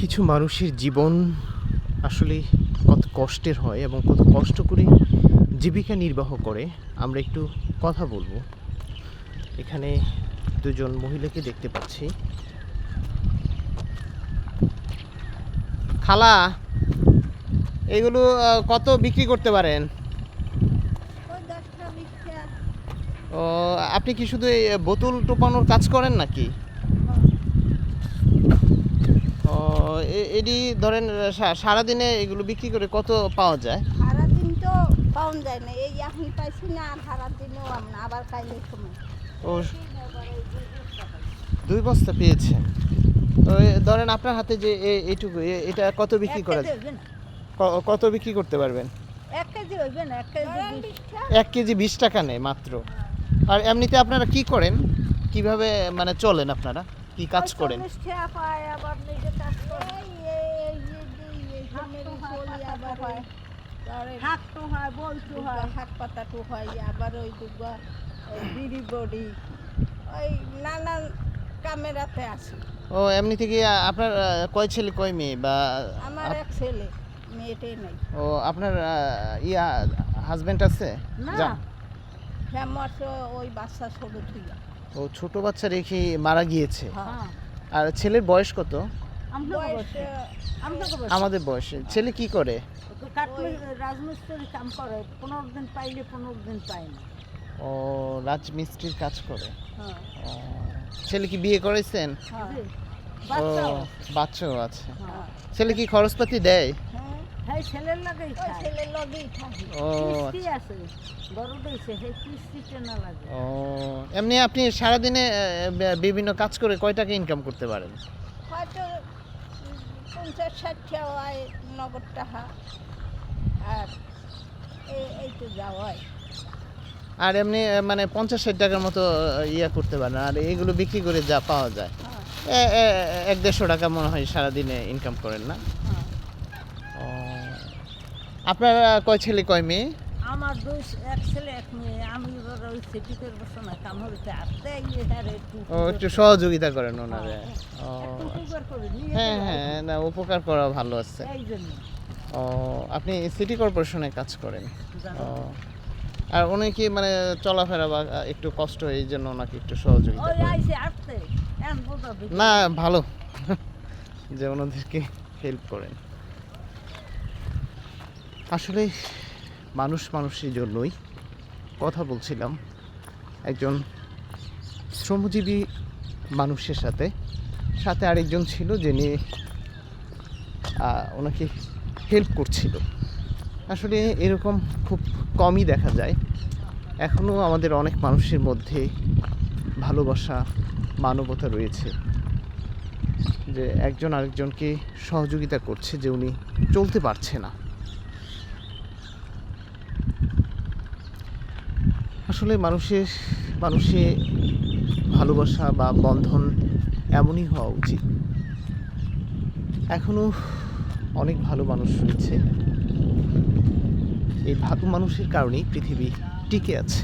কিছু মানুষের জীবন আসলে কত কষ্টের হয় এবং কত কষ্ট করে জীবিকা নির্বাহ করে আমরা একটু কথা বলব। এখানে দুজন মহিলাকে দেখতে পাচ্ছি। খালা এগুলো কত বিক্রি করতে পারেন? ও আপনি কি শুধু বোতল টোপানোর কাজ করেন নাকি? ও এ- এডি ধরেন সারাদিনে এগুলো বিক্রি করে কত পাওয়া যায়? সারাদিন তো পাওয়া যায় না এই এখন পাইছি না আর সারাদিনও আমরা আবার কাইলে সময় ও দুই বস্তা পেয়েছেন তো ধরেন আপনার হাতে যে এ- এইটুকু এ- এটা কত বিক্রি করা কত বিক্রি করতে পারবেন? এক কেজি হইবে না এক কেজি বিশ। এক কেজি বিশ টাকা নেয় মাত্র। আর এমনিতে আপনারা কি করেন? কীভাবে মানে চলেন আপনারা? কি কাজ করেন হয়। হয়, বলটু হাত পাতাটু হয়, আবার ওই বিড়ি বড়ি, ওই নানান কামেরাতে আছে ও এমনি থেকে আপনার কয় ছেলে কয় মেয়ে বা আমার এক ছেলে মেয়েটাই নাই ও আপনার ইয়া হাজবেন্ড আছে না যা- ফেমাস ওই বাচ্চা ছোট থুইয়া ও ছোট বাচ্চা রেখে মারা গিয়েছে। হ্যাঁ। আর ছেলের বয়স কত? বয়স আমাদের বয়সে। ছেলে কি করে? রাজমিস্ত্রি কাম করে। পনেরো দিন পাইলে পনেরো দিন পাই না। ও রাজমিস্ত্রির কাজ করে। হ্যাঁ। ছেলে কি বিয়ে করেছেন? হ্যাঁ। ও বাচ্চাও আছে। হ্যাঁ। ছেলে কি খরচপাতি দেয়? হ্যাঁ ছেলের লগেই খায় ছেলের লগেই খায় ও কিস্তি আছে বড় দিয়েছে সেই কিস্তি চেনা লাগে। ও এমনি আপনি সারাদিনে বিভিন্ন কাজ করে কয় টাকা ইনকাম করতে পারেন? হয়তো পঞ্চাশ ষাট হয় নগদ টাকা। আর এই- তো আর এমনি মানে পঞ্চাশ ষাট টাকার মতো ইয়া করতে পারেন আর এগুলো বিক্রি করে যা পাওয়া যায়। হ্যাঁ। এক দেড়শো টাকা মনে হয় সারাদিনে ইনকাম করেন না? আপনার কয় ছেলে কয় মেয়ে? আমার দুই এক ছেলে এক মেয়ে। আমি এবার ওই সিটি করব না কাম হইতে আসতে গিয়ে হ্যাঁ ও একটু সহযোগিতা করেন ওনারে? ও উপকার করে নিয়ে হ্যাঁ হ্যাঁ না উপকার করা ভালো আছে। ও আপনি সিটি কর্পোরেশনে কাজ করেন? ও আর উনি কি মানে চলাফেরা বা একটু কষ্ট হয়, এই জন্য ওনাকে একটু সহযোগিতা না ভালো। যে ওনাদেরকে হেল্প করেন। আসলে মানুষ মানুষের জন্যই কথা বলছিলাম একজন শ্রমজীবী মানুষের সাথে। সাথে আরেকজন ছিল যিনি ওনাকে হেল্প করছিল। আসলে এরকম খুব কমই দেখা যায়। এখনও আমাদের অনেক মানুষের মধ্যে ভালোবাসা, মানবতা রয়েছে। যে একজন আরেকজনকে সহযোগিতা করছে যে উনি চলতে পারছে না। আসলে মানুষের, মানুষে ভালোবাসা বা বন্ধন এমনই হওয়া উচিত। এখনও অনেক ভালো মানুষ রয়েছে। এই ভালো মানুষের কারণেই পৃথিবী টিকে আছে।